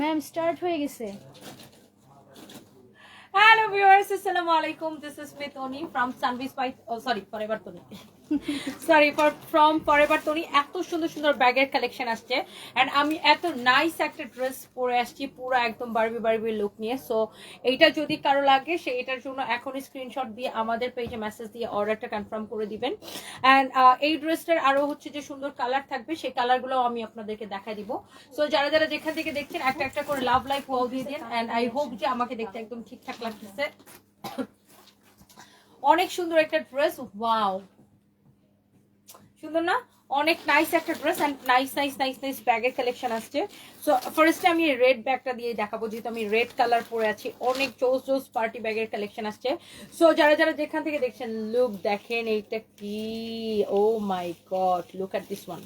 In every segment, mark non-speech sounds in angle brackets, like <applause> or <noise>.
Ma'am start হয়ে গেছে। Hello viewers আসসালামু আলাইকুম this is me Tony from Sanvees O sorry forever Tony sorry for from forever Tony এত সুন্দর সুন্দর ব্যাগের কালেকশন আসছে। এন্ড আমি এত নাইস একটা ড্রেস পরে আসছি, পুরো একদম বারবি বারবি লুক নিয়ে। সো এইটা যদি কারও লাগে, সে এটার জন্য এখনই স্ক্রিনশট দিয়ে আমাদের পেজে মেসেজ দিয়ে অর্ডারটা কনফার্ম করে দিবেন। অ্যান্ড এই ড্রেসটার আরও হচ্ছে যে সুন্দর কালার থাকবে, সেই কালারগুলো আমি আপনাদেরকে দেখা দিব। সো যারা যারা যেখান থেকে দেখছেন, একটা একটা করে লাভ লাইফ ওয়াও দিয়ে দিন। অ্যান্ড আই হোপ যে আমাকে দেখতে একদম ঠিকঠাক লাগতেছে। <coughs> অনেক সুন্দর একটা ড্রেস ওয়াও সুন্দর না? অনেক নাইস একটা dress and nice nice nice nice ব্যাগের কালেকশন আসছে। সো ফার্স্টে আমি রেড ব্যাগটা দিয়ে দেখাবো যেহেতু আমি রেড কালার পরে আছি। অনেক জোস জোস পার্টি ব্যাগের কালেকশন আসছে। সো যারা যারা যেখান থেকে দেখছেন লুক দেখেন এইটা কি? ও my God look at this one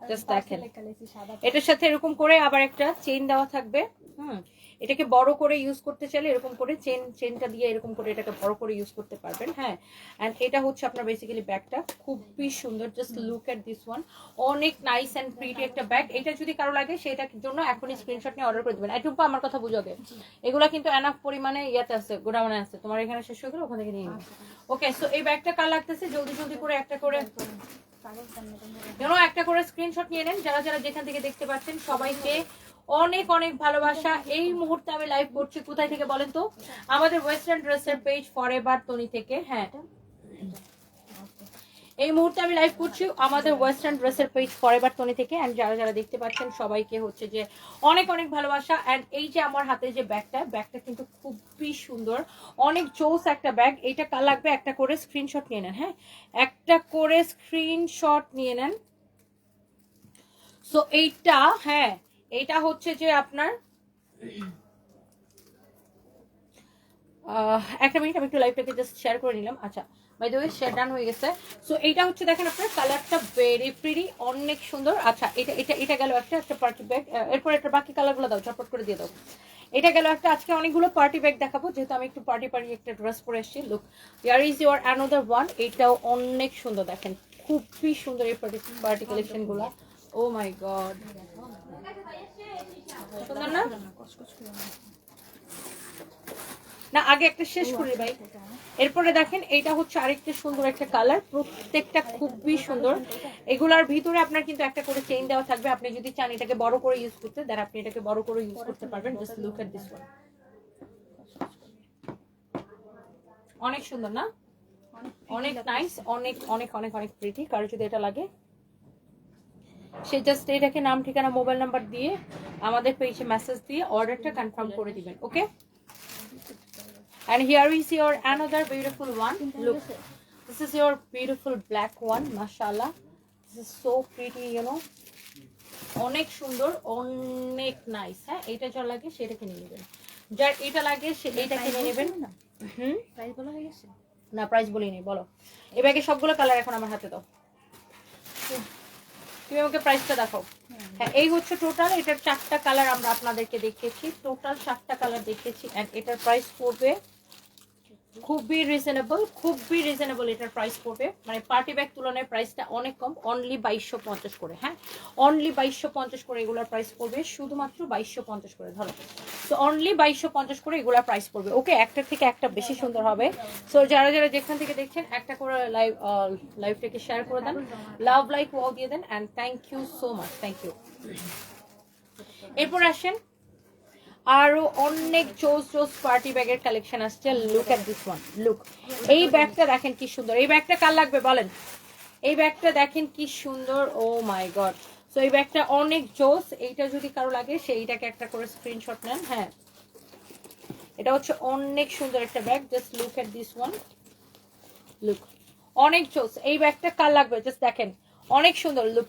just দেখেন। এটার সাথে এরকম করে আবার একটা চেইন দেওয়া থাকবে। হুম। এটাকে বড় করে ইউজ করতে চাইলে এরকম করে চেন চেনটা দিয়ে এরকম করে এটাকে বড় করে ইউজ করতে পারবেন হ্যাঁ। অ্যান্ড এটা হচ্ছে আপনার বেসিক্যালি ব্যাগটা। খুবই সুন্দর just look at this one অনেক নাইস অ্যান্ড প্রিটি একটা ব্যাগ এটা যদি কারও লাগে সেটার জন্য এখনই স্ক্রিনশট নিয়ে অর্ডার করে দেবেন। এটুকু আমার কথা বুঝাবে এগুলো কিন্তু এনাফ পরিমাণে ইয়াতে আছে গোডাউনে আছে। তোমার এখানে শেষ হয়ে গেলে ওখান থেকে নিয়ে ওকে সো এই ব্যাগটা কার লাগতেছে? জলদি জলদি করে একটা করে যেন একটা করে স্ক্রিনশট নিয়ে নেন। যারা যারা যেখান থেকে দেখতে পাচ্ছেন সবাইকে অনেক অনেক ভালোবাসা। এই মুহূর্তে আমি লাইভ করছি। কোথায় থেকে বলেন তো? আমাদের ওয়েস্টার্ন ড্রেসের পেজ ফর এভার তনি থেকে হ্যাঁ। এই মুহূর্তে আমি লাইভ করছি আমাদের ওয়েস্টার্ন ড্রেসের পেজ ফরএভার টনি থেকে। অ্যান্ড যারা যারা দেখতে পাচ্ছেন, সবাইকে হচ্ছে যে অনেক অনেক ভালোবাসা। অ্যান্ড এই যে আমার হাতে যে ব্যাগটা ব্যাগটা কিন্তু খুবই সুন্দর। অনেক চৌস একটা ব্যাগ। এইটা কার লাগবে? একটা করে স্ক্রিনশট নিয়ে নেন হ্যাঁ। একটা করে স্ক্রিনশট নিয়ে নেন। সো এইটা হ্যাঁ এইটা হচ্ছে যে আপনার একটা মিনিট আমি একটু লাইভটাকে জাস্ট শেয়ার করে নিলাম। আচ্ছা by the way share done হয়ে গেছে। সো এইটা হচ্ছে দেখেন আপনার কালারটা ভেরি প্রিটি অনেক সুন্দর। আচ্ছা এটা এটা এটা গেল একটা একটা পার্টি ব্যাগ এরপর একটা বাকি কালারগুলো দাও, ঝটপট করে দিয়ে দাও। এটা গেল একটা, আজকে অনেকগুলো পার্টি ব্যাগ দেখাবো, যেহেতু আমি একটু পার্টি পার্টি একটা ড্রেস পরে এসেছি। Look here is your another one এটাও অনেক সুন্দর, দেখেন। খুবই সুন্দর এই পার্টি পার্টি কালেকশনগুলো ও মাই গড না? আগে একটা শেষ করি ভাই। এরপরে দেখেন হচ্ছে আরেকটা সুন্দর একটা কালার প্রত্যেকটা খুবই সুন্দর। এগুলার ভিতরে আপনার কিন্তু একটা করে চেইন দেওয়া থাকবে। আপনি যদি চান এটাকে বড় করে ইউজ করতে দেন আপনি এটাকে বড় করে ইউজ করতে পারবেন। Just look at this one অনেক সুন্দর না? অনেক নাইস অনেক অনেক অনেক অনেক প্রিটি কারও যদি এটা লাগে সে জাস্ট এটাকে নাম ঠিকানা মোবাইল নাম্বার দিয়ে আমাদের পেজে মেসেজ দিয়ে অর্ডারটা কনফার্ম করে দিবেন okay And here is your another beautiful one. Look, this is your beautiful black one. This is so pretty, you know. অনেক সুন্দর অনেক নাইস হ্যাঁ? এটা যা লাগে সেটা কিনে নেবেন। যার এটা লাগে সে এটা কিনে নেবেন। হুম? প্রাইস বলা হয়ে গেছে? না প্রাইস বলিনি বলো। এই ব্যাগে সবগুলো কালার এখন আমার হাতে দাও। তুমি আমাকে প্রাইসটা দেখো হ্যাঁ এই হচ্ছে টোটাল এটার চারটা কালার আমরা আপনাদেরকে দেখিয়েছি টোটাল সাতটা কালার দেখিয়েছি এন্ড এটার প্রাইস পড়বে খুবই রিজনেবল খুবই রিজনেবল এটার প্রাইস পড়বে। মানে পার্টি ব্যাগ তুলনায় প্রাইসটা অনেক কম অনলি বাইশশো পঞ্চাশ করে হ্যাঁ? অনলি বাইশশো পঞ্চাশ করে এগুলোর প্রাইস পড়বে, শুধুমাত্র বাইশশো পঞ্চাশ করে, ধরো। তো অনলি বাইশশো পঞ্চাশ করে এগুলোর প্রাইস পড়বে। ওকে একটা থেকে একটা বেশি সুন্দর হবে। সো যারা যারা যেখান থেকে দেখছেন, একটা করে লাইভ লাইভটাকে শেয়ার করে দেন লাভ লাইক ওয়াও দিয়ে দেন and thank you so much thank you এরপর আসেন আরও অনেক চোস চোস পার্টি ব্যাগের কালেকশন আসছে। Look at this one look এই ব্যাগটা দেখেন কি সুন্দর। এই ব্যাগটা কার লাগবে বলেন? এই ব্যাগটা দেখেন কি সুন্দর। ও মাই গড সো এই ব্যাগটা অনেক জোস। এইটা যদি কারও লাগে সেইটাকে একটা করে স্ক্রিনশট নেন। হ্যাঁ। এটা হচ্ছে অনেক সুন্দর একটা bag. Just look at this one look অনেক জোস। এই ব্যাগটা কার লাগবে? জাস্ট দেখেন। অনেক সুন্দর। লুক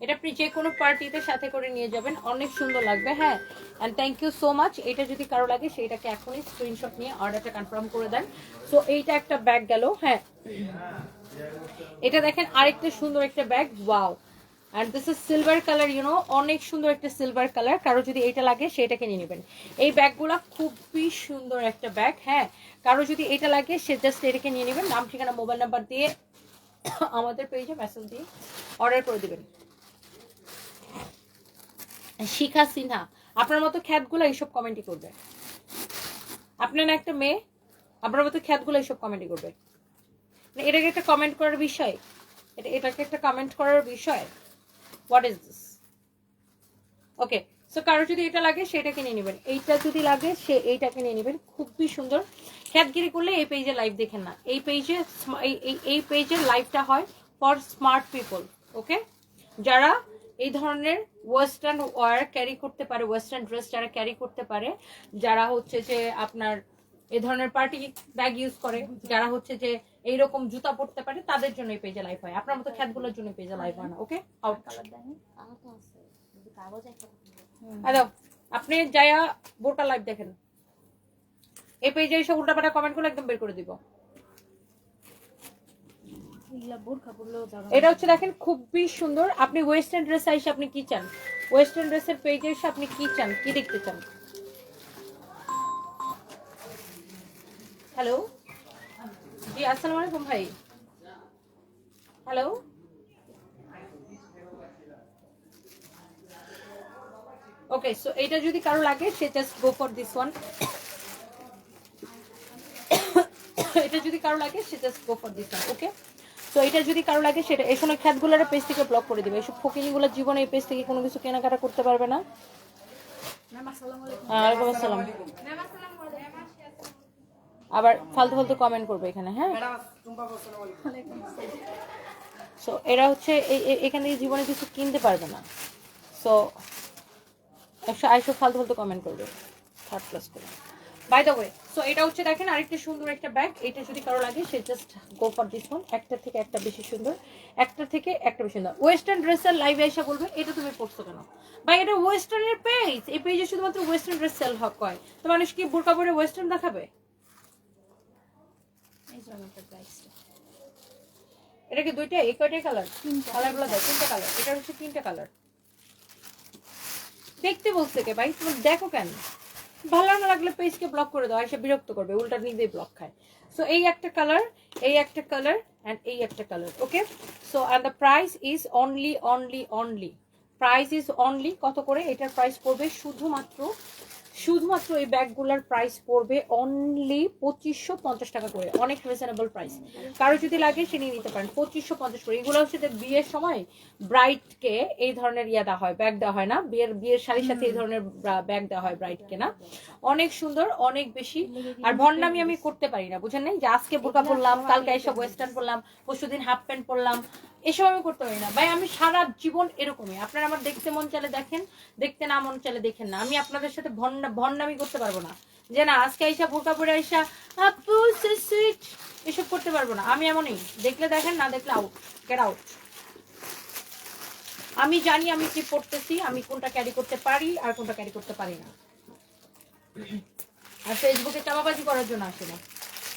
এটা আপনি যে কোনো পার্টিতে সাথে করে নিয়ে যাবেন, অনেক সুন্দর লাগবে হ্যাঁ? And thank you so much এটা যদি কারও লাগে সেইটাকে এখনই স্ক্রিনশট নিয়ে অর্ডারটা কনফার্ম করে দেন। সো এইটা একটা ব্যাগ গেল হ্যাঁ? এটা দেখেন আরেকটা সুন্দর একটা bag wow and this is silver colour you know অনেক সুন্দর একটা সিলভার কালার কারও যদি এটা লাগে, সেটাকে নিয়ে নেবেন। এই ব্যাগগুলো খুবই সুন্দর একটা ব্যাগ হ্যাঁ? কারও যদি এটা লাগে, সে জাস্ট এটাকে নিয়ে নেবেন। নাম, ঠিকানা মোবাইল নাম্বার দিয়ে আমাদের পেজে মেসেজ দিয়ে অর্ডার করে দিবেন। শিখা সিনহা আপনার মতো খ্যাতগুলো এইসব কমেন্টই করবে। আপনার একটা মেয়ে, আপনার মতো খ্যাতগুলো এইসব কমেন্টই করবে। মানে এটাকে একটা কমেন্ট করার বিষয়, এটা এটাকে একটা কমেন্ট করার বিষয় what is this okay so কারও যদি এটা লাগে সেটা কিনে নেবেন। এইটা যদি লাগে, সে এইটাকে নিয়ে নেবেন। খুবই সুন্দর। খ্যাতগিরি করলে এই পেজে লাইভ দেখেন না। এই পেজে এই পেজের লাইভটা হয় ফর স্মার্ট পিপল ওকে যারা এই ধরনের ওয়েস্টার্ন ওয়ার ক্যারি করতে পারে ওয়েস্টার্ন ড্রেস যারা ক্যারি করতে পারে যারা হচ্ছে যে আপনার এই ধরনের পার্টি ব্যাগ ইউজ করে যারা হচ্ছে যে এইরকম জুতা পরতে পারে তাদের জন্য এই পেজে লাইভ হয়। আপনার মতো খ্যাতগুলোর জন্য পেজে লাইভ হয় না ওকে আউট হ্যালো আপনি যাইয়া বোরকা লাইভ দেখেন। এই পেজে এসে উল্টাপাল্টা কমেন্ট করে একদম বের করে দিব এগুলা বোরখা পরলেও যাবে এটা হচ্ছে দেখেন খুবই সুন্দর। আপনি ওয়েস্টার্ন ড্রেস এসে আপনি কি চান? ওয়েস্টার্ন ড্রেসের পেজে এসে আপনি কি চান? কি দেখতে চান? হ্যালো জি, আসসালামু আলাইকুম ভাই। হ্যালো ওকে সো এটা যদি কারও লাগে, সে just go for this one এটা যদি কারও লাগে, সে just go for this one okay তো এটা যদি কারও লাগে সেটা এই সময় খ্যাতগুলোর পেজ থেকে ব্লক করে দিবে। এইসব ফকিনিগুলো জীবনে এই পেজ থেকে কোনো কিছু কেনাকাটা করতে পারবে না। ওয়ালাইকুম আসসালাম আবার ফালতু ফালতু কমেন্ট করবে এখানে হ্যাঁ? সো এরা হচ্ছে এখান থেকে জীবনে কিছু কিনতে পারবে না। সো একশো আইসো ফালতু ফালতু কমেন্ট করবে। থার্ড ক্লাস করে। বাই দ্য ওয়ে সো এটা হচ্ছে দেখেন আরেকটা সুন্দর একটা ব্যাগ এটা যদি কারও লাগে সে just go for this one একটা থেকে একটা বেশি সুন্দর। একটা থেকে একটা বেশি সুন্দর। ওয়েস্টার্ন ড্রেসের লাইভে এসে বলবে এটা তুমি পড়ছো কেন? ভাই এটা ওয়েস্টার্নের পেজ এই পেজে শুধুমাত্র ওয়েস্টার্ন ড্রেস সেল হক হয় তো মানুষ কি বোরকা পরে ওয়েস্টার্ন দেখাবে? এটা কি দুইটা? এই কয়টাই কালার কালারগুলো দেয় তিনটা কালার এটা হচ্ছে তিনটা কালার দেখতে বলছে কে ভাই? তুমি দেখো কেন? ভালো না লাগলে পেজকে ব্লক করে দাও এসে বিরক্ত করবে, উল্টা নিজেই ব্লক খায়। সো এই একটা কালার এই একটা কালার অ্যান্ড এই একটা colour okay so and the price is only only only price is only কত করে? এটার প্রাইস পড়বে শুধুমাত্র শুধুমাত্র এই ব্যাগগুলোর প্রাইস পড়বে অনলি পঁচিশশো পঞ্চাশ টাকা করে। অনেক রিজনেবল প্রাইস কারও যদি লাগে সে নিয়ে নিতে পারেন পঁচিশশো পঞ্চাশ করে। এগুলো হচ্ছে যে বিয়ের সময় ব্রাইডকে এই ধরনের ইয়া দেওয়া হয় ব্যাগ দেওয়া হয় না। বিয়ের বিয়ের শাড়ির সাথে এই ধরনের ব্যাগ দেওয়া হয় ব্রাইডকে না। অনেক সুন্দর অনেক বেশি। আর ভন্ডামি আমি করতে পারি না বুঝেন নাই? যে আজকে বোরকা পরলাম কালকে এসব ওয়েস্টার্ন পরলাম পরশুদিন হাফ প্যান্ট পরলাম এসব আমি করতে পারি না। ভাই আমি সারা জীবন এরকমই। আপনারা আমার দেখতে মন চাইলে দেখেন দেখতে না মন চাইলে দেখেন না। আমি আপনাদের সাথে ভন্ডা ভন্ডামি করতে পারব না। যে না, আজকে আইসা বোরকা পরে আইসা, আপু সুইট। এসব করতে পারব না। আমি এমনই। দেখলে দেখেন, না দেখলে আউট গেট আউট আমি জানি আমি কি পড়তেছি, আমি কোনটা ক্যারি করতে পারি আর কোনটা ক্যারি করতে পারি না। আর ফেসবুকে চাপাবাজি করার জন্য আসি না।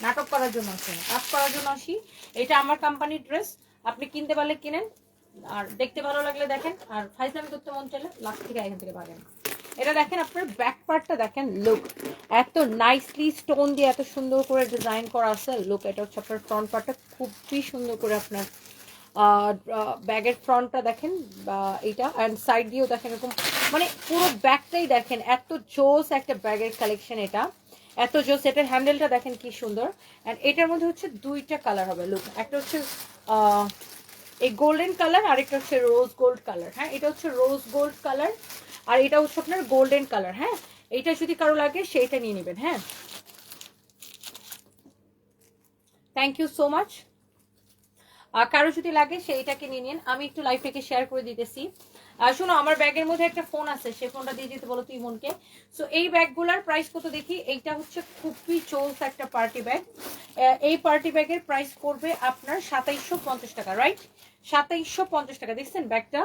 নাটক করার জন্য আসি না। কাজ করার জন্য আসি। এটা আমার কোম্পানির ড্রেস আপনি কিনতে পারলে কিনেন। আর দেখতে ভালো লাগলে দেখেন। আর ফাইজলামি করতে মন চাইলে লাখ থেকে এখান থেকে পাবেন। এটা দেখেন, আপনার ব্যাক পার্টটা দেখেন লুক এত নাইসলি স্টোন দিয়ে এত সুন্দর করে ডিজাইন করা আছে লুক এটা হচ্ছে আপনার ফ্রন্ট পার্টটা খুবই সুন্দর করে আপনার ব্যাগের ফ্রন্টটা দেখেন এইটা অ্যান্ড সাইড দিয়েও দেখেন এরকম মানে পুরো ব্যাগটাই দেখেন, এত জোস একটা ব্যাগের কালেকশন এটা, এত জোস, এটার হ্যান্ডেলটা দেখেন কি সুন্দর অ্যান্ড এটার মধ্যে হচ্ছে দুইটা কালার হবে লুক একটা হচ্ছে এই গোল্ডেন কালার আর একটা হচ্ছে রোজ গোল্ড কালার হ্যাঁ এটা হচ্ছে রোজ গোল্ড কালার আর এটা হচ্ছে আপনার গোল্ডেন কালার হ্যাঁ? এইটা যদি কারও লাগে, সেইটা নিয়ে নেবেন হ্যাঁ? থ্যাংক ইউ সো মাচ আর কারও যদি লাগে, সেইটাকে নিয়ে নিন। আমি একটু লাইভ থেকে শেয়ার করে দিতেছি। আর শোনো, আমার ব্যাগের মধ্যে একটা ফোন আছে সেই ফোনটা দিয়ে দিতে বলো তুই মনকে। সো এই ব্যাগগুলার প্রাইস কত দেখি? এইটা হচ্ছে খুবই চোস একটা পার্টি ব্যাগ এই পার্টি ব্যাগের প্রাইস করবে আপনার সাতাইশশো টাকা রাইট সাতাইশশো টাকা, দেখছেন ব্যাগটা?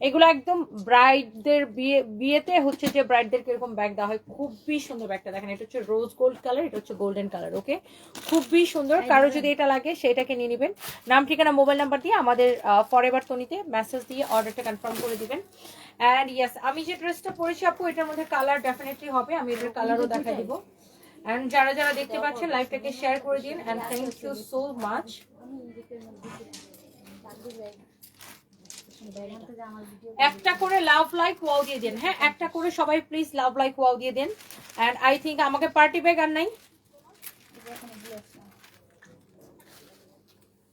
এগুলো একদম ব্রাইডদের বিয়ে বিয়েতে হচ্ছে যে ব্রাইডদেরকে এরকম ব্যাগ দেওয়া হয় খুবই সুন্দর ব্যাগটা দেখেন এটা হচ্ছে রোজ গোল্ড কালার এটা হচ্ছে গোল্ডেন কালার ওকে খুবই সুন্দর। কারও যদি এটা লাগে সেটাকে নিয়ে নেবেন। নাম ঠিকানা মোবাইল নাম্বার দিয়ে আমাদের ফরএভার তনিতে মেসেজ দিয়ে অর্ডারটা কনফার্ম করে দিবেন। অ্যান্ড ইয়েস আমি যে ড্রেসটা পরেছি আপু এটার মধ্যে কালার ডেফিনেটলি হবে। আমি এটার কালারও দেখা দিব। অ্যান্ড যারা যারা দেখতে পাচ্ছেন লাইভটাকে শেয়ার করে দিন। And thank you so much একটা করে লাভ লাইক ওয়াও দিয়ে দেন হ্যাঁ? একটা করে সবাই প্লিজ লাভ লাইক ওয়াও দিয়ে দেন। এন্ড আই থিংক আমাকে পার্টি ব্যাগ আর নাই।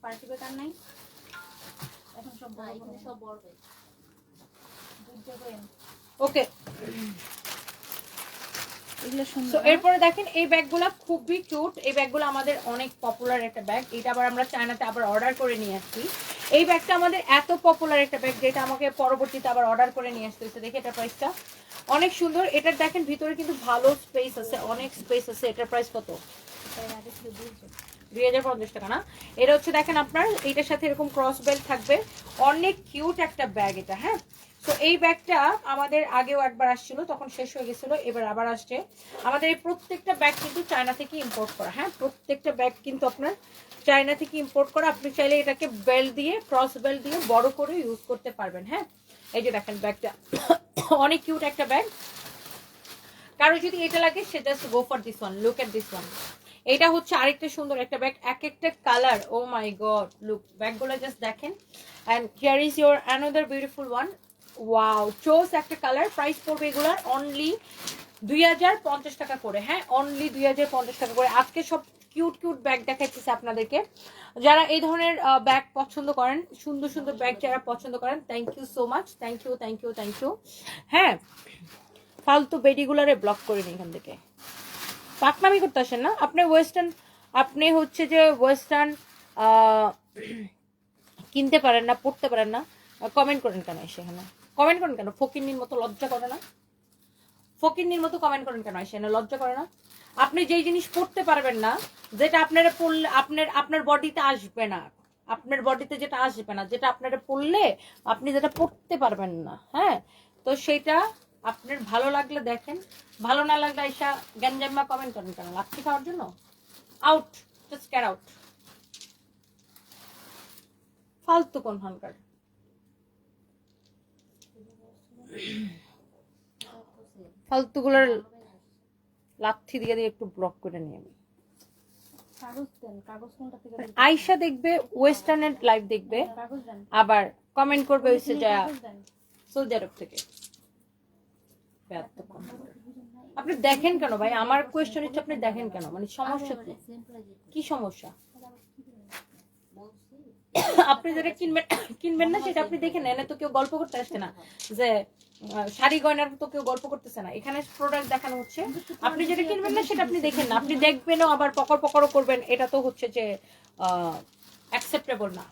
পার্টি বেকার নাই? এখন সব বড় বড় সব বড় ওকে সো এরপরে দেখেন এই ব্যাগগুলো খুবই কিউট এই ব্যাগগুলো আমাদের অনেক পপুলার একটা ব্যাগ এটা আবার আমরা চায়নাতে আবার অর্ডার করে নিয়ে আসছি। এই ব্যাগটা আমাদের এত পপুলার একটা ব্যাগ যেটা আমাকে পরবর্তীতে আবার অর্ডার করে নিয়ে আসতে হয়েছে। দেখে এটা প্রাইসটা অনেক সুন্দর। এটার দেখেন ভিতরে কিন্তু ভালো স্পেস আছে, অনেক স্পেস আছে। এটার প্রাইস কত? দুই হাজার পঞ্চাশ টাকা, না? এটা হচ্ছে দেখেন আপনার এইটার সাথে এরকম ক্রস বেল্ট থাকবে। অনেক কিউট একটা ব্যাগ এটা হ্যাঁ? তো এই ব্যাগটা আমাদের আগেও একবার আসছিল, তখন শেষ হয়ে গেছিল, এবার আবার আসছে। আমাদের এই প্রত্যেকটা ব্যাগ কিন্তু চায়না থেকে ইম্পোর্ট করা হ্যাঁ? প্রত্যেকটা ব্যাগ কিন্তু আপনার চায়না থেকে ইম্পোর্ট করা, আপনি চাইলে এটাকে বেল্ট দিয়ে ক্রস বেল্ট দিয়ে বড় করে ইউজ করতে পারবেন হ্যাঁ? এই যে দেখেন ব্যাগটা। অনেক কিউট একটা ব্যাগ কারও যদি এটা লাগে, সে just go for this one look at this one এটা হচ্ছে আরেকটা সুন্দর একটা ব্যাগ এক একটা colour oh my god look ব্যাগগুলো জাস্ট দেখেন। And here is your another beautiful one wow চোস একটা কালার প্রাইস পড়বে এগুলার অনলি দুই হাজার পঞ্চাশ টাকা করে হ্যাঁ? অনলি দুই হাজার পঞ্চাশ টাকা করে। আজকে সব কিউট কিউট ব্যাগ দেখাচ্ছি আপনাদেরকে। যারা এই ধরনের ব্যাগ পছন্দ করেন, সুন্দর সুন্দর ব্যাগ যারা পছন্দ করেন thank you so much thank you thank you thank you হ্যাঁ ফালতু বেডিগুলারে ব্লক করে নিই এখান থেকে। পাকনামি করতে আসেন না। আপনি ওয়েস্টার্ন আপনি হচ্ছে যে ওয়েস্টার্ন কিনতে পারেন না, পড়তে পারেন না কমেন্ট করেন কেন এসে এখানে? কমেন্ট করেন কেন? ফকিন্নির মতো লজ্জা করে না? ফকিন্নির মতো কমেন্ট করেন কেন? এখানে লজ্জা করে না? আপনি যেই জিনিস পড়তে পারবেন না, যেটা আপনারা পড়লে, আপনার আপনার বডিতে আসবে না, আপনার বডিতে যেটা আসবে না, যেটা আপনারা পড়লে আপনি যেটা পড়তে পারবেন না হ্যাঁ? তো সেটা আপনার ভালো লাগলে দেখেন, ভালো না লাগলে আইসা গ্যাঞ্জাম্মা কমেন্ট করেন কেন? লাচ্ছি খাওয়ার জন্য? আউট জাস্ট ক্যার আউট ফালতু কোন হানকার ফালতুগুলোর লাথি দিয়ে দিয়ে একটু ব্লক করে নিয়ে আমি? আয়শা দেখবে ওয়েস্টার্নের লাইভ দেখবে আবার কমেন্ট করবে হচ্ছে যা সৌদি আরব থেকে। আপনি দেখেন কেন ভাই? আমার কোয়েশ্চেন হচ্ছে আপনি দেখেন কেন? মানে সমস্যা কি? কি সমস্যা? আপনি যেটা কিনবেন কিনবেন না সেটা আপনি দেখে নেন তো কেউ গল্প করতে আসছে না। যে শাড়ি গয়নার তো কেউ গল্প করতেছে না। এখানে প্রোডাক্ট দেখানো হচ্ছে। আপনি যেটা কিনবেন না, সেটা আপনি দেখেন না। আপনি দেখবেনও আবার পকর পকরও করবেন। এটা তো হচ্ছে যে অ্যাকসেপ্টেবল না।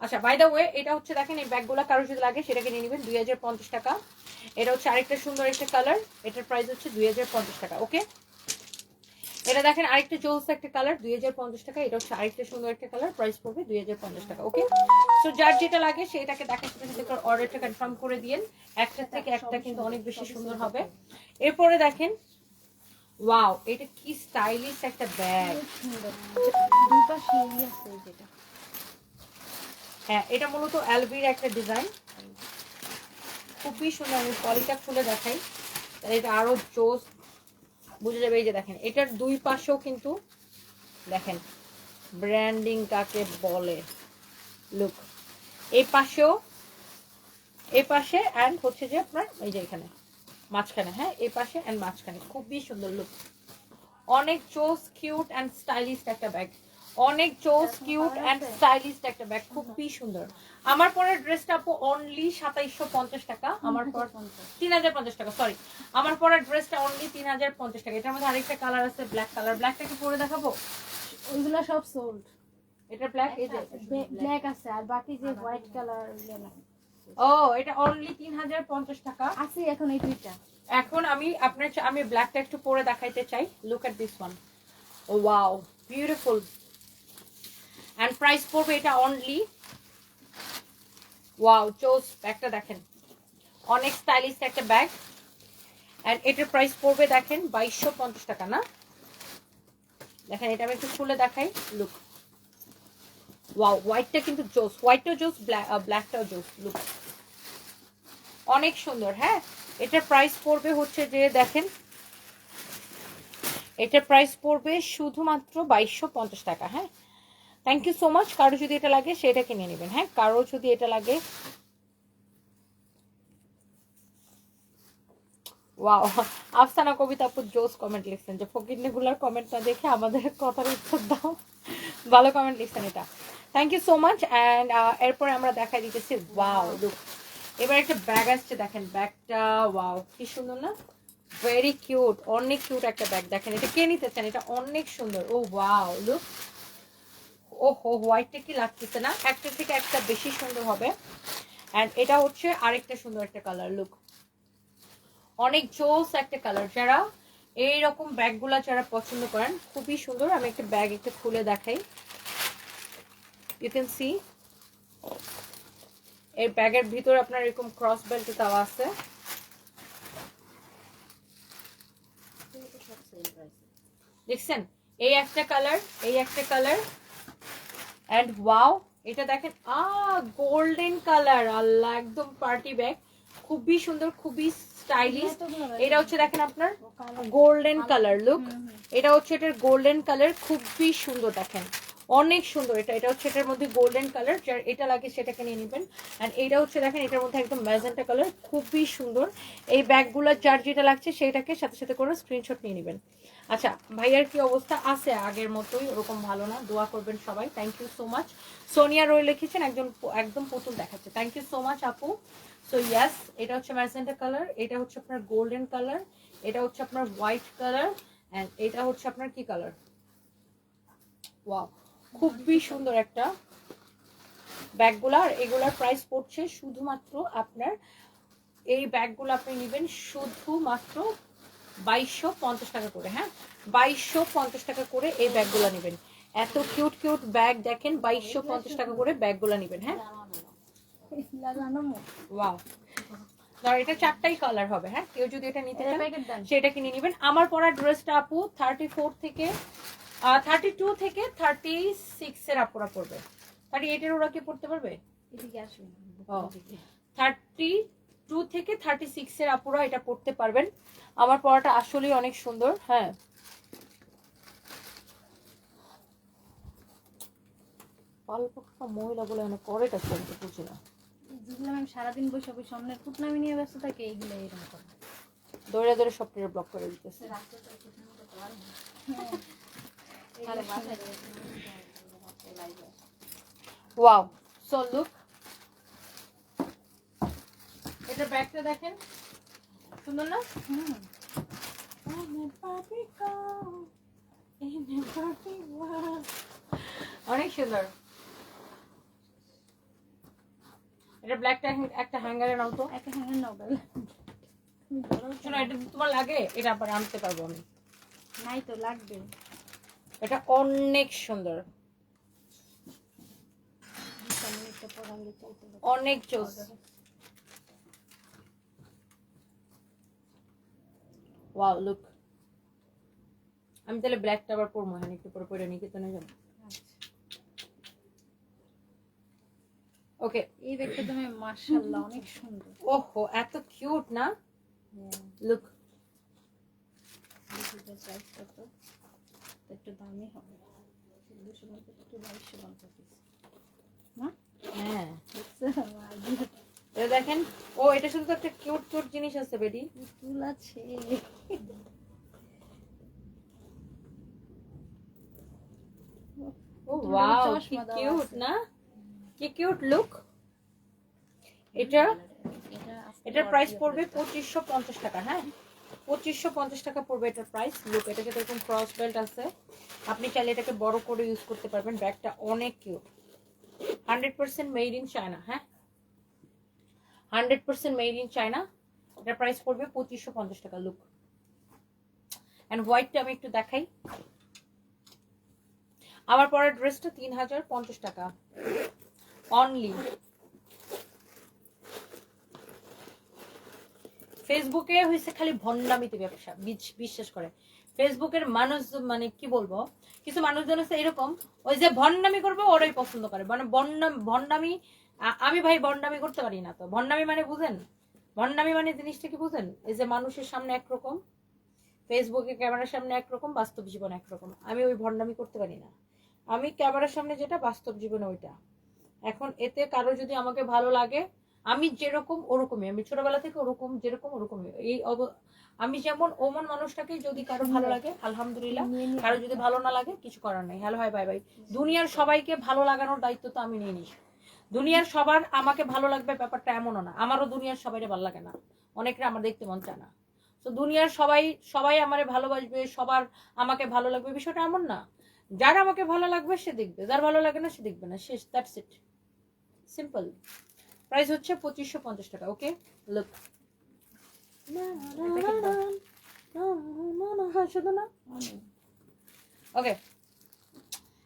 আচ্ছা বাই দ্য ওয়ে এটা হচ্ছে দেখেন, এই ব্যাগগুলো কারও যদি লাগে সেটাকে নিয়ে নেবেন। দুই হাজার পঞ্চাশ টাকা। এটা হচ্ছে আরেকটা সুন্দর একটা কালার এটার প্রাইস হচ্ছে দুই হাজার পঞ্চাশ টাকা ওকে এটা দেখেন আরেকটা জোস একটা কালার দুই হাজার পঞ্চাশ টাকা। এটা হচ্ছে আরেকটা সুন্দর একটা কালার প্রাইস পড়বে দুই হাজার পঞ্চাশ টাকা ওকে তো যার যেটা লাগে সেটাকে দেখেন সাথে সাথে অর্ডারটা কনফার্ম করে দিন একটা থেকে একটা কিন্তু অনেক বেশি সুন্দর হবে। এরপরে দেখেন ওয়াও এটা কি স্টাইলিশ একটা ব্যাগ ইয়ে আছে যেটা। হ্যাঁ এটা মূলত অ্যালবির একটা ডিজাইন খুবই সুন্দর আমি পলিটা খুলে দেখাই। এটা আরও জোস বুঝে যাবে এই যে দেখেন এটার দুই পাশেও কিন্তু দেখেন ব্র্যান্ডিং কাকে বলে। লুক এই পাশেও এই পাশে অ্যান্ড হচ্ছে যে আপনার এই যে এখানে মাঝখানে হ্যাঁ? এই পাশে অ্যান্ড মাঝখানে। খুবই সুন্দর লুক অনেক চোস কিউট অ্যান্ড স্টাইলিশ একটা ব্যাগ অনেক চোস কিউট অ্যান্ড স্টাইলিশ একটা ব্যাগ খুবই সুন্দর। আমার পরের ড্রেসটা আপু অনলি সাতাইশশো পঞ্চাশ টাকা আমার পর তিন হাজার পঞ্চাশ টাকা সরি আমার পরের ড্রেসটা অনলি তিন হাজার পঞ্চাশ টাকা। এটার মধ্যে আরেকটা কালার আছে ব্ল্যাক কালার ব্ল্যাকটা কি পরে দেখাবো? ওইগুলো সব সোল্ড এটা ব্ল্যাক এই যে ব্ল্যাক আছে আর বাকি যে হোয়াইট কালার ও এটা অনলি তিন হাজার পঞ্চাশ টাকা। আছে এখন এই দুইটা। এখন আমি আপনার আমি ব্ল্যাকটা একটু পরে দেখাইতে চাই। Look at this one oh wow beautiful and price পড়বে এটা অনলি ওয়াও চোস ব্যাগটা দেখেন। অনেক স্টাইলিশ একটা ব্যাগ অ্যান্ড এটার প্রাইস পড়বে দেখেন বাইশশো পঞ্চাশ টাকা, না? দেখেন, এটা আমি একটু খুলে দেখাই। লুক ওয়াও হোয়াইটটা কিন্তু জোস হোয়াইটটাও জোস ব্ল্যাকটাও জোস লুক অনেক সুন্দর হ্যাঁ? এটার প্রাইস পড়বে হচ্ছে যে, দেখেন, এটার প্রাইস পড়বে শুধুমাত্র বাইশশো পঞ্চাশ টাকা হ্যাঁ? থ্যাংক ইউ সো মাচ কারও যদি এটা লাগে, সেটা কিনে নেবেন হ্যাঁ? কারও যদি এটা লাগে। ওয়াও আফসানা কবিতা আপু জোস কমেন্ট লিখছেন যে ফকিরনেগুলার কমেন্টটা দেখে আমাদের কথার উত্তর দাও। ভালো কমেন্ট লিখছেন এটা। Thank you so much and এরপরে আমরা দেখা দিতেছি ওয়াও লুক এবার একটা ব্যাগ আসছে, দেখেন ব্যাগটা ওয়াও কি সুন্দর না? ভেরি কিউট অনেক কিউট একটা ব্যাগ দেখেন, এটা কে নিতে চান? এটা অনেক সুন্দর। ও ওয়াও লুক ও হো হোয়াইটটা কি লাগতেছে না? একটা থেকে একটা বেশি সুন্দর হবে। অ্যান্ড এটা হচ্ছে আরেকটা সুন্দর একটা কালার লুক অনেক জোস একটা কালার যারা এইরকম ব্যাগগুলা যারা পছন্দ করেন, খুবই সুন্দর। আমি একটা ব্যাগ একটু খুলে দেখাই। ইউ ক্যান সি এই ব্যাগের ভিতরে আপনার এরকম ক্রস বেল্ট দেওয়া আছে। দেখছেন? এই একটা কালার এই একটা কালার অ্যান্ড ওয়াও এটা দেখেন আ গোল্ডেন কালার আল্লাহ একদম পার্টি ব্যাগ খুবই সুন্দর খুবই স্টাইলিশ এটা হচ্ছে দেখেন আপনার গোল্ডেন কালার লুক এটা হচ্ছে এটার গোল্ডেন কালার খুবই সুন্দর দেখেন। অনেক সুন্দর এটা এটা হচ্ছে এটার মধ্যে গোল্ডেন কালার যার এটা লাগে সেটাকে নিয়ে নেবেন। অ্যান্ড এটা হচ্ছে দেখেন এটার মধ্যে একদম ম্যাজেন্টা কালার খুবই সুন্দর। এই ব্যাগগুলোর যার যেটা লাগছে সেটাকে সাথে সাথে করে স্ক্রিনশট নিয়ে নেবেন। আচ্ছা ভাইয়ার কি অবস্থা? আছে, আগের মতোই, ওরকম ভালো না। দোয়া করবেন সবাই। Thank you so much Sonia Roy লিখেছেন, একজন একদম পুতুল দেখাচ্ছে। থ্যাংক ইউ সো মাচ আপু। সো ইয়াস এটা হচ্ছে ম্যাজেন্টা কালার, এটা হচ্ছে আপনার গোল্ডেন কালার, এটা হচ্ছে আপনার হোয়াইট কালার অ্যান্ড এটা হচ্ছে আপনার কি কালার? ওয়াও খুবই সুন্দর একটা ব্যাগগুলো আর এগুলার প্রাইস পড়ছে শুধুমাত্র আপনার, এই ব্যাগগুলো আপনি নেবেন শুধুমাত্র বাইশশো পঞ্চাশ টাকা করে হ্যাঁ? বাইশশো পঞ্চাশ টাকা করে এই ব্যাগগুলো নেবেন। এত কিউট কিউট ব্যাগ দেখেন বাইশশো পঞ্চাশ টাকা করে ব্যাগগুলো নেবেন হ্যাঁ? ওয়াও। ধর এটা চারটাই কালার হবে হ্যাঁ? কেউ যদি এটা নিতে চান সেটা কিনে নেবেন। আমার পরা ড্রেসটা আপু থার্টি ফোর থেকে থার্টি টু থেকে থার্টি সিক্স এর আপুরা পড়বে থার্টি এইট এর ওরা কি পড়তে পারবে। থার্টি টু থেকে থার্টি সিক্স এর আপুরা এটা পড়তে পারবেন। আমার পড়াটা আসলেই অনেক সুন্দর হ্যাঁ। মহিলা বলে মানে পরেটা চলতে বুঝি না। যেগুলো সারাদিন বসে নিয়ে ব্যস্ত থাকে এইগুলো এরকম করে। দৌড়ে দৌড়ে ব্লক করে দিতেছে। আরে ওয়াও সো লুক এটা ব্যাগটা দেখেন। সুন্দর না? হুম। অনেক সুন্দর। এটা ব্ল্যাকটা একটা হ্যাঙ্গারে নাও তো একটা হ্যাঙ্গার নাও শোনো এটা তোমার লাগে? এটা আবার আনতে পারব আমি। নাই তো লাগবে। এটা অনেক সুন্দর। অনেক চোস। ওয়াও লুক আমি তাহলে ব্ল্যাকটা আবার পরবো হ্যাঁ একটু পরে পরে নিয়ে তো না যাব। ওকে এই ব্যাগটা তুমি মার্শাল্লাহ অনেক সুন্দর। ওহো এত কিউট না? লুক কত একটু দামি হবে। দুশো পঞ্চাশ বাইশশো পঞ্চাশ। হ্যাঁ। <laughs> এটা দেখেন ও এটা শুধু তো একটা কিউট কিউট জিনিস আছে বেডি পুতুল আছে। ও ওয়াও কি কিউট না? কি কিউট লুক এটা এটা এটার প্রাইস পড়বে পঁচিশশো পঞ্চাশ টাকা হ্যাঁ? পঁচিশশো পঞ্চাশ টাকা পড়বে এটার প্রাইস লুক এটা সাথে এরকম ক্রস বেল্ট আছে। আপনি চাইলে এটাকে বড় করে ইউজ করতে পারবেন। ব্যাগটা অনেক cute hundred percent made in China হ্যাঁ? Hundred percent made in China এটার প্রাইস পড়বে পঁচিশশো পঞ্চাশ টাকা লুক অ্যান্ড হোয়াইটটা আমি একটু দেখাই। আমার পরের ড্রেসটা তিন হাজার পঞ্চাশ টাকা। অনলি ফেসবুকে হয়েছে খালি ভণ্ডামিতে ব্যবসা বিশ্বাস করে। ফেসবুকের মানুষ মানে কি বলব, কিছু মানুষজন আছে এরকম, ওই যে ভণ্ডামি করবে ওরাই পছন্দ করে। মানে ভণ্ডামি আমি ভাই ভণ্ডামি করতে পারি না তো। ভণ্ডামি মানে বুঝেন? ভণ্ডামি মানে জিনিসটা কি বুঝেন? এই যে মানুষের সামনে একরকম ফেসবুকে ক্যামেরার সামনে একরকম বাস্তব জীবন একরকম। আমি ওই ভণ্ডামি করতে পারি না। আমি ক্যামেরার সামনে যেটা বাস্তব জীবনে ওইটা। এখন এতে কারও যদি আমাকে ভালো লাগে আমি যেরকম ওরকমই। আমি ছোটবেলা থেকে ওরকম যেরকম ওরকমই। এই অব- আমি যেমন ওমন মানুষটাকে যদি কারও ভালো লাগে আলহামদুলিল্লাহ। কারও যদি ভালো না লাগে কিছু করার নেই। Hello hi bye bye. দুনিয়ার সবাইকে ভালো লাগানোর দায়িত্ব তো আমি নিয়ে নিই। দুনিয়ার সবার আমাকে ভালো লাগবে ব্যাপারটা এমনও না। আমারও দুনিয়ার সবাইকে ভালো লাগে না। অনেকরা আমার দেখতে মন চায় না। তো দুনিয়ার সবাই সবাই আমারে ভালোবাসবে সবার আমাকে ভালো লাগবে বিষয়টা এমন না। যার আমাকে ভালো লাগবে সে দেখবে। যার ভালো লাগে না সে দেখবে না। শেষ দ্যাটস ইট সিম্পল প্রাইস হচ্ছে পঁচিশশো পঞ্চাশ টাকা ওকে লুক শুধু না। ওকে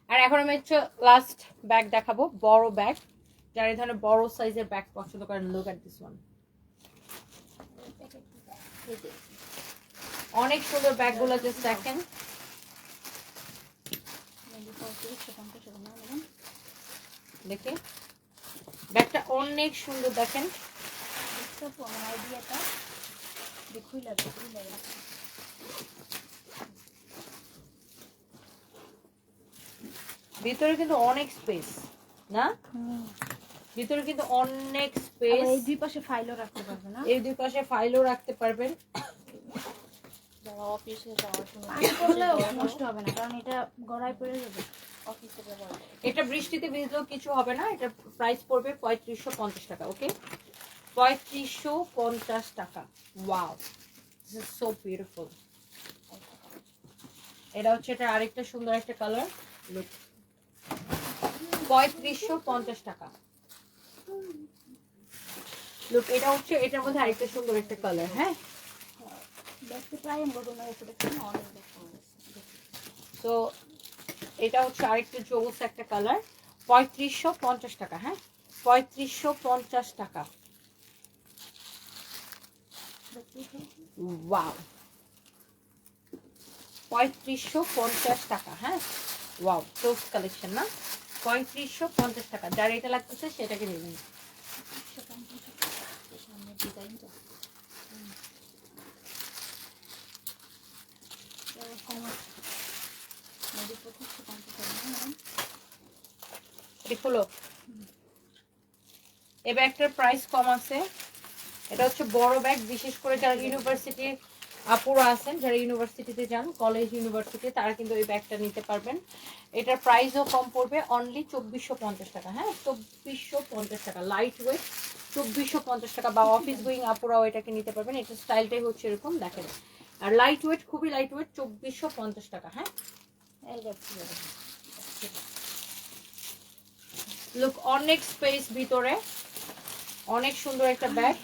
আর এখন আমি হচ্ছে লাস্ট ব্যাগ দেখাবো বড় ব্যাগ যারা এই ধরনের বড় সাইজের ব্যাগ পছন্দ করেন লুক অ্যাট দিস ওয়ান অনেক সুন্দর ব্যাগগুলো জাস্ট দেখেন। দেখে। ব্যাগটা অনেক সুন্দর, দেখেন। ভিতরে কিন্তু অনেক স্পেস না? ভিতরে কিন্তু অনেক স্পেস এই দুই পাশে ফাইলও রাখতে পারবে না? এই দুই পাশে ফাইলও রাখতে পারবেন। যারা অফিসে যাওয়ার সময় পানি নষ্ট হবে না কারণ এটা গড়ায় পড়ে যাবে। অফিসে এটা বৃষ্টিতে ভিজলেও কিছু হবে না এটা প্রাইস পড়বে পঁয়ত্রিশশো পঞ্চাশ টাকা ওকে পঁয়ত্রিশশো পঞ্চাশ টাকা। ওয়াও সো বিউটিফুল এটা হচ্ছে এটা আরেকটা সুন্দর একটা কালার লুক পঁয়ত্রিশশো পঞ্চাশ টাকা। লুক এটা হচ্ছে এটার মধ্যে আরেকটা সুন্দর একটা কালার হ্যাঁ? দেখতে প্রায় তো এটা হচ্ছে আরেকটা জোস একটা কালার পঁয়ত্রিশশো পঞ্চাশ টাকা হ্যাঁ? পঁয়ত্রিশশো পঞ্চাশ টাকা। ওয়াও পঁয়ত্রিশশো পঞ্চাশ টাকা হ্যাঁ? ওয়াও টোস কালেকশন না? পঁয়ত্রিশশো পঞ্চাশ টাকা। যার এটা লাগতেছে সেটাকে নিয়ে এই ব্যাগটার প্রাইস কম আছে। এটা হচ্ছে বড় ব্যাগ বিশেষ করে যারা ইউনিভার্সিটির আপুরা আছেন, যারা ইউনিভার্সিটিতে যান কলেজ ইউনিভার্সিটি তারা কিন্তু এই ব্যাগটা নিতে পারবেন। এটার প্রাইসও কম পড়বে অনলি চব্বিশশো পঞ্চাশ টাকা হ্যাঁ? চব্বিশশো পঞ্চাশ টাকা লাইট ওয়েট চব্বিশশো পঞ্চাশ টাকা, বা অফিস গোয়িং আপুরাও এটাকে নিতে পারবেন। এটার স্টাইলটাই হচ্ছে এরকম, দেখেন। আর লাইট ওয়েট খুবই লাইট ওয়েট চব্বিশশো পঞ্চাশ টাকা হ্যাঁ? লুক অনেক স্পেস ভিতরে, অনেক সুন্দর একটা ব্যাগ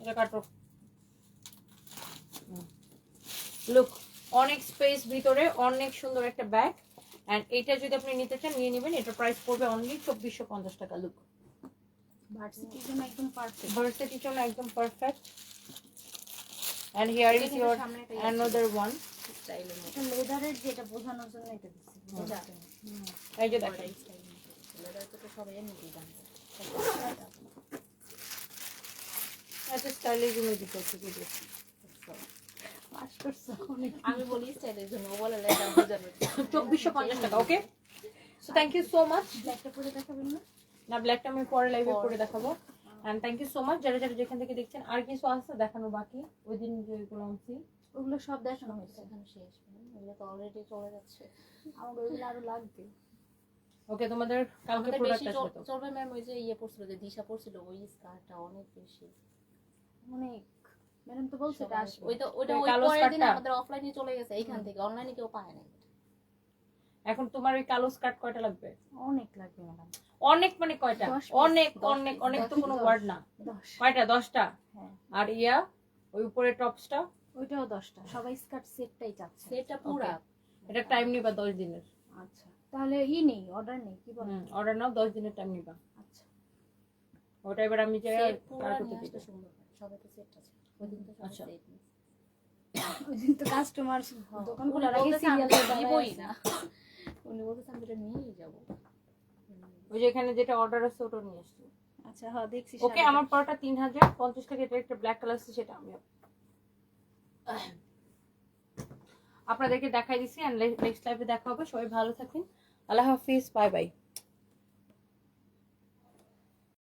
এটা কাটো লুক অনেক স্পেস ভিতরে অনেক সুন্দর একটা ব্যাগ এন্ড এটা যদি আপনি নিতে চান নিয়ে নেবেন। এটা প্রাইস পড়বে অনলি চব্বিশশো পঞ্চাশ টাকা লুক ভার্সিটির জন্য একদম পারফেক্ট ভার্সিটির জন্য একদম perfect and here is your another one এটা লেদারের যেটা বোঝানোর জন্য এটা দিচ্ছি। এই যে দেখেন। লেদার তো সবাই এমনি ডিজাইন স্টাইলের জন্য দিতে হচ্ছে কি দিয়ে। পাস করছ অনেক। আমি বলি স্টাইলের জন্য বলে লেদার বোঝানোর জন্য। চব্বিশশো পঞ্চাশ টাকা okay so thank you so much ব্যাগটা পরে দেখাবেন না? না ব্ল্যাকটা আমি পরে লাইভে পরে। দেখাবো। And thank you so much যারা যারা যেখান থেকে দেখছেন আর কিছু আছে দেখানো বাকি? ওই দিন যেগুলো আনছি। ওগুলো সব দেখানো হয়েছে এখন শেষ তো অলরেডি চলে যাচ্ছে। আমার ওইগুলো আরও লাগবে। ওকে তোমাদের কালকে প্রোডাক্ট বেশি আসবে চলবে ম্যাম ওই যে ইয়ে পড়ছিল যে দিশা পড়ছিল ওই স্কার্টটা অনেক বেশি। অনেক। ম্যাডাম তো বলছে এটা আসবে ওই তো ওইটা ওই পরের দিন আমাদের অফলাইনে চলে গেছে এইখান থেকে। অনলাইনে কেউ পায় না এখন তোমার ওই কালো স্কার্ট কয়টা লাগবে? অনেক লাগবে ম্যাডাম। অনেক মানে কয়টা? অনেক অনেক অনেক তো কোনো ওয়ার্ড না। কয়টা? দশটা? হ্যাঁ। আর ইয়া ওই উপরে টপসটা? ওইটাও দশটা। সবাই স্কার্ট সেটটাই চাচ্ছে। সেটা পুরা। এটা টাইম নিবা দশ দিনের। আচ্ছা। তাহলে ই নেই অর্ডার নেই কি বলেন অর্ডার নাও দশ দিনের টাইম নিবা। আচ্ছা। ওটা এবার আমি যে সবাই তো সেট আছে ওই দিন তো সবাই আচ্ছা। ওই দিন তো কাস্টমার দোকান খোলা রাখি সিরিয়াল তো নিবই না। উনি বলতেছে আমি এটা নিয়েই যাব। ওই যে এখানে যেটা অর্ডার আছে ওটা নিয়ে আসছি আচ্ছা হ্যাঁ দেখছি ওকে আমার পরোটা তিন হাজার পঞ্চাশ টাকা এটা একটা ব্ল্যাক কালার আছে সেটা আমি আপনাদেরকে দেখাই দিচ্ছি অ্যান্ড নেক্সট লাইভে দেখা হবে। সবাই ভালো থাকেন আল্লাহ হাফিজ বাই বাই